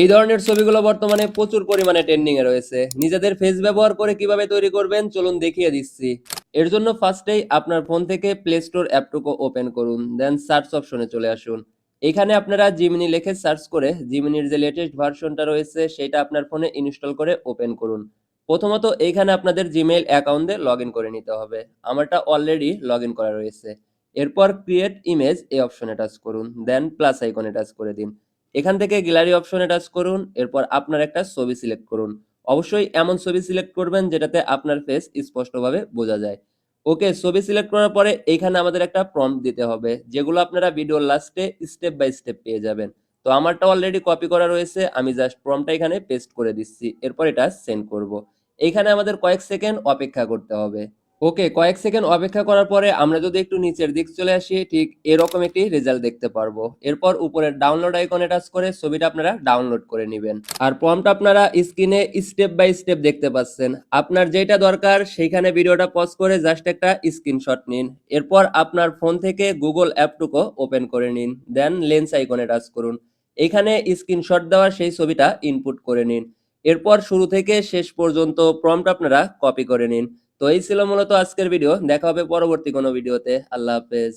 এই ধরনের ছবিগুলো বর্তমানে প্রচুর পরিমাণে ট্রেন্ডিং এ রয়েছে। নিজেদের ফেস ব্যবহার করে কীভাবে তৈরি করবেন, চলুন দেখিয়ে দিচ্ছি। এর জন্য ফার্স্টেই আপনার ফোন থেকে প্লে স্টোর অ্যাপটুকু ওপেন করুন দেন সার্চ অপশনে চলে আসুন। এখানে আপনারা জিমিনি লিখে সার্চ করে জিমিনির যে লেটেস্ট ভার্সনটা রয়েছে, সেটা আপনার ফোনে ইনস্টল করে ওপেন করুন। প্রথমত এইখানে আপনাদের জিমেইল অ্যাকাউন্টে লগ করে নিতে হবে। আমারটা অলরেডি লগ করা রয়েছে। এরপর ক্রিয়েট ইমেজ এই অপশনে টাচ করুন দেন প্লাস আইকনে টাচ করে দিন। এখান থেকে গ্যালারি অপশনে টাচ করুন, এরপর আপনার একটা ছবি সিলেক্ট করুন। অবশ্যই এমন ছবি সিলেক্ট করবেন যেটাতে আপনার ফেস স্পষ্টভাবে বোঝা যায়। ওকে ছবি সিলেক্ট করার পরে এইখানে আমাদের একটা প্রম্পট দিতে হবে, যেগুলো আপনারা ভিডিওর লাস্টে স্টেপ বাই স্টেপ পেয়ে যাবেন। তো আমারটা অলরেডি কপি করা রয়েছে, আমি জাস্ট প্রম্পটটা এখানে পেস্ট করে দিচ্ছি, এরপর এটা সেন্ড করব। এইখানে আমাদের কয়েক সেকেন্ড অপেক্ষা করতে হবে। ওকে, কয়েক সেকেন্ড অপেক্ষা করার পরে আমরা যদি একটু নিচের দিক চলে আসি, ঠিক এরকম একটি রেজাল্ট দেখতে পারব। এরপর উপরে ডাউনলোড আইকনে টাচ করে ছবিটা আপনারা ডাউনলোড করে নেবেন। আর প্রম্পট আপনারা স্ক্রিনে স্টেপ বাই স্টেপ দেখতে পাচ্ছেন। আপনার যেটা দরকার, সেইখানে ভিডিওটা পজ করে জাস্ট একটা স্ক্রিনশট নিন। এরপর আপনার ফোন থেকে গুগল অ্যাপটুকু ওপেন করে নিন। দেন লেন্স আইকনে টাচ করুন। এখানে স্ক্রিনশট দেওয়া সেই ছবিটা ইনপুট করে নিন। এরপর শুরু থেকে শেষ পর্যন্ত প্রম্পট আপনারা কপি করে নিন। তো এই ছিল মূলত আজকের ভিডিও দেখা হবে পরবর্তী কোনো ভিডিওতে আল্লাহ হাফেজ।